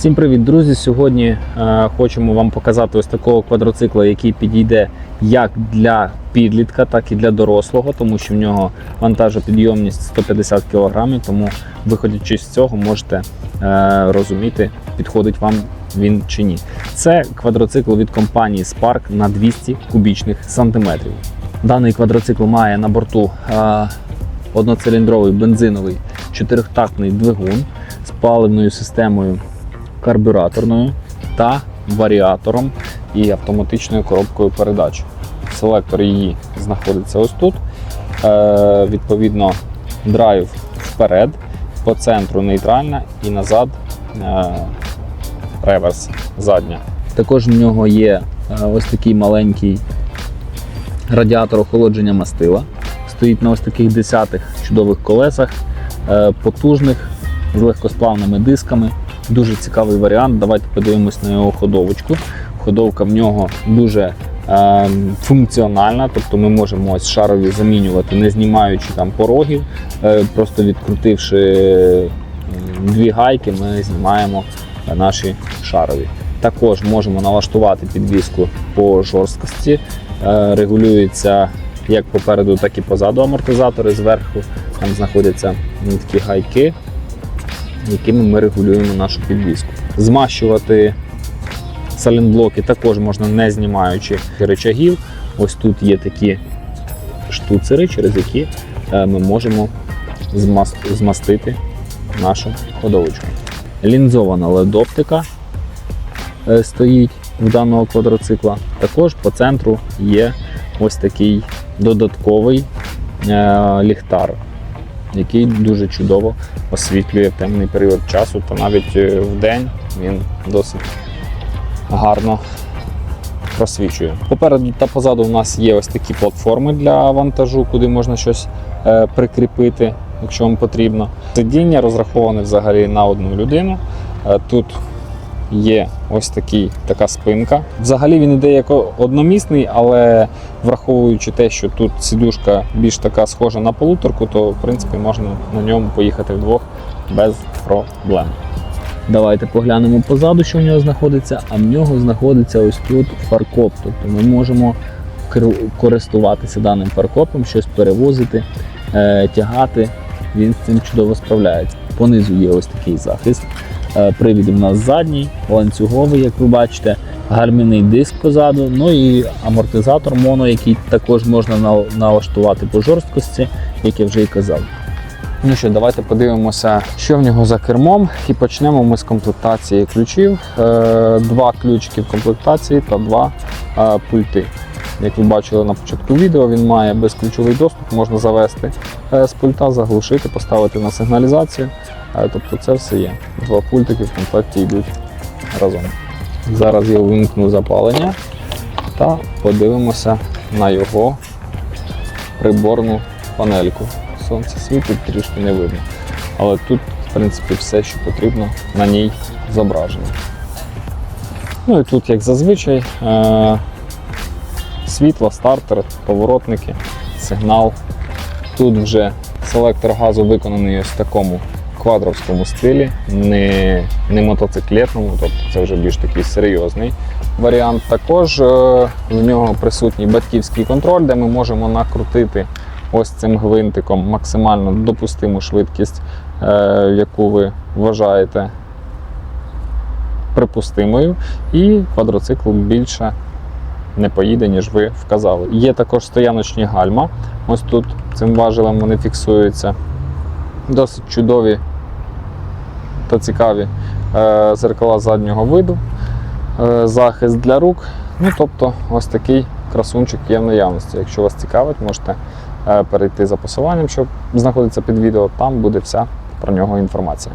Всім привіт, друзі! Сьогодні е, хочемо вам показати ось такого квадроцикла, який підійде як для підлітка, так і для дорослого, тому що в нього вантажопідйомність 150 кг, тому виходячи з цього, можете е, розуміти, підходить вам він чи ні. Це квадроцикл від компанії Spark на 200 кубічних сантиметрів. Даний квадроцикл має на борту е, одноциліндровий бензиновий чотирьохтактний двигун з паливною системою карбюраторною та варіатором і автоматичною коробкою передач. Селектор її знаходиться ось тут. Е, відповідно, драйв вперед, по центру нейтральна і назад е, реверс задня. Також в нього є е, ось такий маленький радіатор охолодження мастила. Стоїть на ось таких десятих чудових колесах, е, потужних, з легкосплавними дисками. Дуже цікавий варіант. Давайте подивимось на його ходовочку. Ходовка в нього дуже е, функціональна, тобто ми можемо ось шарові замінювати, не знімаючи там порогів, е, просто відкрутивши дві гайки, ми знімаємо наші шарові. Також можемо налаштувати підвіску по жорсткості, е, регулюється як попереду, так і позаду амортизатори. Зверху там знаходяться такі гайки, якими ми регулюємо нашу підвіску. Змащувати салінблоки також можна не знімаючи речагів. Ось тут є такі штуцери, через які е, ми можемо змас- змастити нашу ходовочку. Лінзована LED-оптика е, стоїть в даного квадроцикла. Також по центру є ось такий додатковий е, ліхтар, який дуже чудово освітлює темний період часу, та навіть е, в день він досить гарно просвічує. Попереду та позаду у нас є ось такі платформи для вантажу, куди можна щось е, прикріпити, якщо вам потрібно. Сидіння розраховане взагалі на одну людину. Е, Тут є ось такий, така спинка. Взагалі він іде як одномісний, але враховуючи те, що тут сідушка більш така схожа на полуторку, то в принципі можна на ньому поїхати вдвох без проблем. Давайте поглянемо позаду, що в нього знаходиться, а в нього знаходиться ось тут фаркоп. Тобто ми можемо користуватися даним фаркопом, щось перевозити, е, тягати. Він з цим чудово справляється. Понизу є ось такий захист. Е, Привід у нас задній, ланцюговий, як ви бачите, гальмівний диск позаду, ну і амортизатор моно, який також можна налаштувати по жорсткості, як я вже і казав. Ну що, давайте подивимося, що в нього за кермом, і почнемо ми з комплектації ключів. Е, Два ключики в комплектації та два е, пульти. Як ви бачили на початку відео, він має безключовий доступ, можна завести е, з пульта, заглушити, поставити на сигналізацію. Е, Тобто це все є. Два пультики в комплекті йдуть разом. Зараз я вимкну запалення та подивимося на його приборну панельку. Сонце світить, трішки не видно. Але тут, в принципі, все, що потрібно, на ній зображено. Ну і тут, як зазвичай, е- світло, стартер, поворотники, сигнал. Тут вже селектор газу виконаний ось в такому квадровському стилі, не, не мотоциклетному, тобто це вже більш такий серйозний варіант. Також е, в нього присутній батьківський контроль, де ми можемо накрутити ось цим гвинтиком максимально допустиму швидкість, е, яку ви вважаєте припустимою, і квадроцикл більше не поїде, ніж ви вказали. Є також стояночні гальма. Ось тут цим важелем вони фіксуються. Досить чудові та цікаві е, зеркала заднього виду, е, захист для рук. Ну, тобто, ось такий красунчик є в наявності. Якщо вас цікавить, можете е, перейти за посиланням, що знаходиться під відео, там буде вся про нього інформація.